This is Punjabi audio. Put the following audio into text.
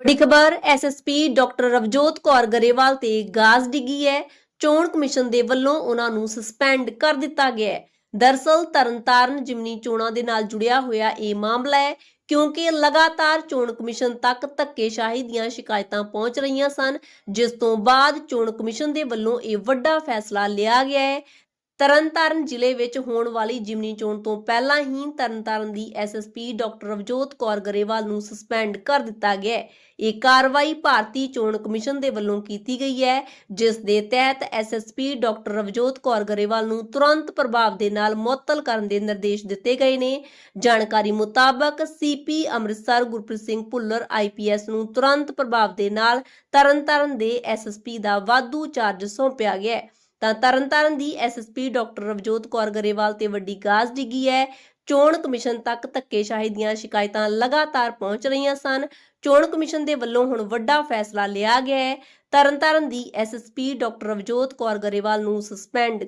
ਵੱਡੀ ਖਬਰ ਐਸਐਸਪੀ ਡਾਕਟਰ ਰਵਜੋਤ ਕੌਰ ਗਰੇਵਾਲ ਤੇ ਗਾਜ਼ ਡਿੱਗੀ ਹੈ। ਚੋਣ ਕਮਿਸ਼ਨ ਦੇ ਵੱਲੋਂ ਉਹਨਾਂ ਨੂੰ ਸਸਪੈਂਡ ਕਰ ਦਿੱਤਾ ਗਿਆ ਹੈ। ਦਰਸਲ ਤਰਨਤਾਰਨ ਜਿਮਨੀ ਚੋਣਾਂ ਦੇ ਨਾਲ ਜੁੜਿਆ ਹੋਇਆ ਇਹ ਮਾਮਲਾ ਹੈ, ਕਿਉਂਕਿ ਲਗਾਤਾਰ ਚੋਣ ਕਮਿਸ਼ਨ ਤੱਕ ਧੱਕੇਸ਼ਾਹੀ ਦੀਆਂ ਸ਼ਿਕਾਇਤਾਂ ਪਹੁੰਚ ਰਹੀਆਂ ਸਨ, ਜਿਸ ਤੋਂ ਬਾਅਦ ਚੋਣ ਕਮਿਸ਼ਨ ਦੇ ਵੱਲੋਂ ਇਹ ਵੱਡਾ ਫੈਸਲਾ ਲਿਆ ਗਿਆ ਹੈ। ਤਰਨਤਾਰਨ ਜ਼ਿਲ੍ਹੇ ਵਿੱਚ ਹੋਣ ਵਾਲੀ ਜਿਮਨੀ ਚੋਣ ਤੋਂ ਪਹਿਲਾਂ ਹੀ ਤਰਨਤਾਰਨ ਦੀ ਐਸਐਸਪੀ ਡਾਕਟਰ ਰਵਜੋਤ ਕੌਰ ਗਰੇਵਾਲ ਨੂੰ ਸਸਪੈਂਡ ਕਰ ਦਿੱਤਾ ਗਿਆ ਹੈ। ਇਹ ਕਾਰਵਾਈ ਭਾਰਤੀ ਚੋਣ ਕਮਿਸ਼ਨ ਦੇ ਵੱਲੋਂ ਕੀਤੀ ਗਈ ਹੈ, ਜਿਸ ਦੇ ਤਹਿਤ ਐਸਐਸਪੀ ਡਾਕਟਰ ਰਵਜੋਤ ਕੌਰ ਗਰੇਵਾਲ ਨੂੰ ਤੁਰੰਤ ਪ੍ਰਭਾਵ ਦੇ ਨਾਲ ਮੁਅੱਤਲ ਕਰਨ ਦੇ ਨਿਰਦੇਸ਼ ਦਿੱਤੇ ਗਏ ਨੇ। ਜਾਣਕਾਰੀ ਮੁਤਾਬਕ ਸੀਪੀ ਅੰਮ੍ਰਿਤਸਰ ਗੁਰਪ੍ਰੀਤ ਸਿੰਘ ਭੁੱਲਰ ਆਈਪੀਐਸ ਨੂੰ ਤੁਰੰਤ ਪ੍ਰਭਾਵ ਦੇ ਨਾਲ ਤਰਨਤਾਰਨ ਦੇ ਐਸਐਸਪੀ ਦਾ ਵਾਧੂ ਚਾਰਜ ਸੌਂਪਿਆ ਗਿਆ ਹੈ। ਤਾਂ ਤਰਨਤਾਰਨ ਦੀ ਐਸਐਸਪੀ ਡਾਕਟਰ ਰਵਜੋਤ ਕੌਰ ਗਰੇਵਾਲ ਤੇ ਵੱਡੀ ਗਾਜ਼ ਡਿੱਗੀ ਹੈ। ਚੋਣ ਕਮਿਸ਼ਨ ਤੱਕ ਧੱਕੇਸ਼ਾਹੀ ਦੀਆਂ ਸ਼ਿਕਾਇਤਾਂ ਲਗਾਤਾਰ ਪਹੁੰਚ ਰਹੀਆਂ ਸਨ। ਚੋਣ ਕਮਿਸ਼ਨ ਦੇ ਵੱਲੋਂ ਹੁਣ ਵੱਡਾ ਫੈਸਲਾ ਲਿਆ ਗਿਆ ਹੈ। ਤਰਨਤਾਰਨ ਦੀ ਐਸਐਸਪੀ ਡਾਕਟਰ ਰਵਜੋਤ ਕੌਰ ਗਰੇਵਾਲ ਨੂੰ ਸਸਪੈਂਡ